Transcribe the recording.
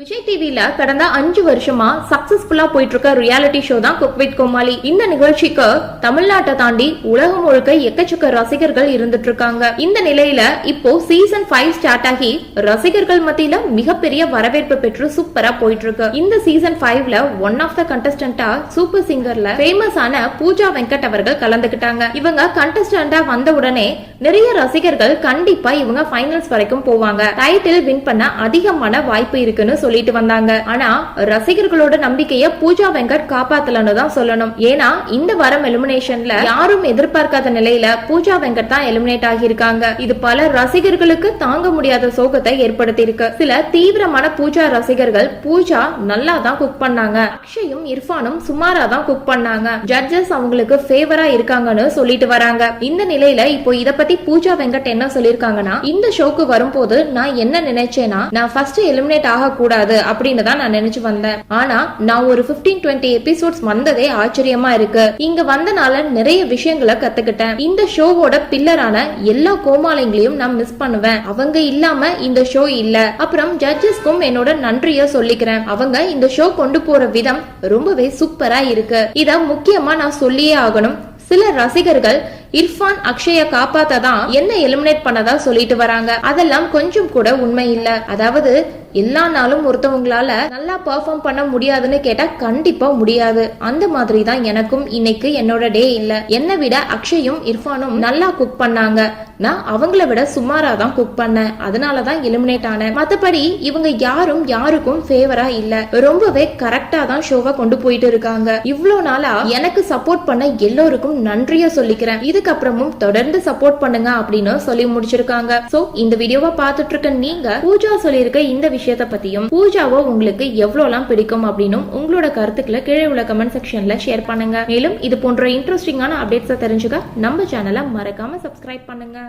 விஜய் டிவியில கடந்த அஞ்சு வருஷமா சக்சஸ்ஃபுல்லா போயிட்டு இருக்க ரியாலிட்டி ஷோ தான் குக் வித் கோமாளி இந்த நிகழ்ச்சிக்கு தமிழ்நாட்டை தாண்டி உலகம் முழுக்க எக்கச்சக்க ரசிகர்கள் இருந்துட்டு இருக்காங்க இந்த நிலையில இப்போ சீசன் ஃபைவ் ஸ்டார்ட் ஆகி ரசிகர்கள் மத்தியில மிகப்பெரிய வரவேற்பு பெற்று சூப்பரா போயிட்டு இருக்கு இந்த சீசன் ஃபைவ்ல ஒன் ஆஃப் த கண்டஸ்டன்டா சூப்பர் சிங்கர்ல ஃபேமஸ் ஆன பூஜா வெங்கட் அவர்கள் கலந்துக்கிட்டாங்க. இவங்க கண்டஸ்டன்டா வந்த உடனே நிறைய ரசிகர்கள் கண்டிப்பா இவங்க ஃபைனல்ஸ் வரைக்கும் போவாங்க. டைட்டில் வின் பண்ண அதிகமான வாய்ப்பு இருக்குன்னு சொல்லிட்டு வந்தாங்க. ஆனா ரசிகர்களோட நம்பிக்கைய பூஜா வெங்கட் காப்பாத்தலன்னு தான் சொல்லணும். ஏன்னா இந்த வாரம் எலிமினேஷன்ல யாரும் எதிர்பார்க்காத நிலையில பூஜா வெங்கட் தான் எலிமினேட் ஆகியிருக்காங்க. இது பல ரசிகர்களுக்கு தாங்க முடியாத சோகத்தை ஏற்படுத்தி இருக்கு சில தீவிரமான பூஜா ரசிகர்கள் பூஜா நல்லா தான் குக் பண்ணாங்க. அக்ஷயும் இர்ஃபானும் சுமாரா தான் குக் பண்ணாங்க. ஜட்ஜஸ் அவங்களுக்கு ஃபேவரா இருக்காங்கன்னு சொல்லிட்டு வராங்க. இந்த நிலையில இப்போ இத பத்தி பூஜா வெங்கட் என்ன சொல்லிருக்காங்கன்னா இந்த ஷோக்கு வரும்போது நான் என்ன நினைச்சேன்னா நான் ஃபர்ஸ்ட் எலிமினேட் ஆக கூடாது அப்படின்னு தான் நான் நினைச்சு வந்தேன். ஆனா நான் ஒரு 15 டுவெண்ட்டி எபிசோட்ஸ் வந்ததே ஆச்சரியமா இருக்கு. இங்க வந்தனால நிறைய விஷயங்களை கத்துக்கிட்டேன். இந்த ஷோவோட பில்லரான எல்லா கோமாளிங்களையும் நான் மிஸ் பண்ணுவேன். அவங்க இல்லாம இந்த ஷோ இல்ல. அப்புறம் ஜட்ஜஸ்க்கும் என்னோட நன்றிய சொல்லிக்கிறேன். அவங்க இந்த ஷோ கொண்டு போற விதம் ரொம்பவே சூப்பரா இருக்கு. இத முக்கியமா நான் சொல்லியே ஆகணும். சில ரசிகர்கள் இர்ஃபான் அக்ஷய காப்பாத்ததான் என்ன எலிமினேட் பண்ணதா சொல்லிட்டு வராங்க. அதெல்லாம் கொஞ்சம் கூட உண்மை இல்ல. அதாவது எல்லா நாளும் ஒருத்தவங்களால நல்லா பெர்ஃபார்ம் பண்ண முடியாதுன்னு கேட்டா கண்டிப்பா முடியாது. அந்த மாதிரி தான் எனக்கும் இன்னைக்கு என்னோட டே இல்ல. என்னை விட அக்ஷயும் இர்ஃபானும் நல்லா குக் பண்ணாங்க. நான் அவங்கள விட சுமாரா தான் குக் பண்ணேன். அதனால தான் எலிமினேட் ஆனேன். மத்தபடி இவங்க யாரும் யாருக்கும் ஃபேவரா இல்ல. ரொம்பவே கரெக்டா தான் ஷோவை கொண்டு போயிட்டு இருக்காங்க. இவ்ளோ நாளா எனக்கு சப்போர்ட் பண்ண எல்லோருக்கும் நன்றிய சொல்லிக்கிறேன். இது இதுக்கப்புறமும் தொடர்ந்து சப்போர்ட் பண்ணுங்க அப்படின்னு சொல்லி முடிச்சிருக்காங்க. சோ இந்த வீடியோவை பார்த்துட்டு இருக்க நீங்க பூஜா சொல்லியிருக்க இந்த விஷயத்த பத்தியும் பூஜாவை உங்களுக்கு எவ்வளவுலாம் பிடிக்கும் அப்படின்னு உங்களோட கருத்துக்களை கீழே உள்ள கமெண்ட் செக்ஷன்ல ஷேர் பண்ணுங்க. மேலும் இது போன்ற இன்ட்ரெஸ்டிங்கான அப்டேட்ஸை தெரிஞ்சுக்க நம்ம சேனலை மறக்காம சப்ஸ்கிரைப் பண்ணுங்க.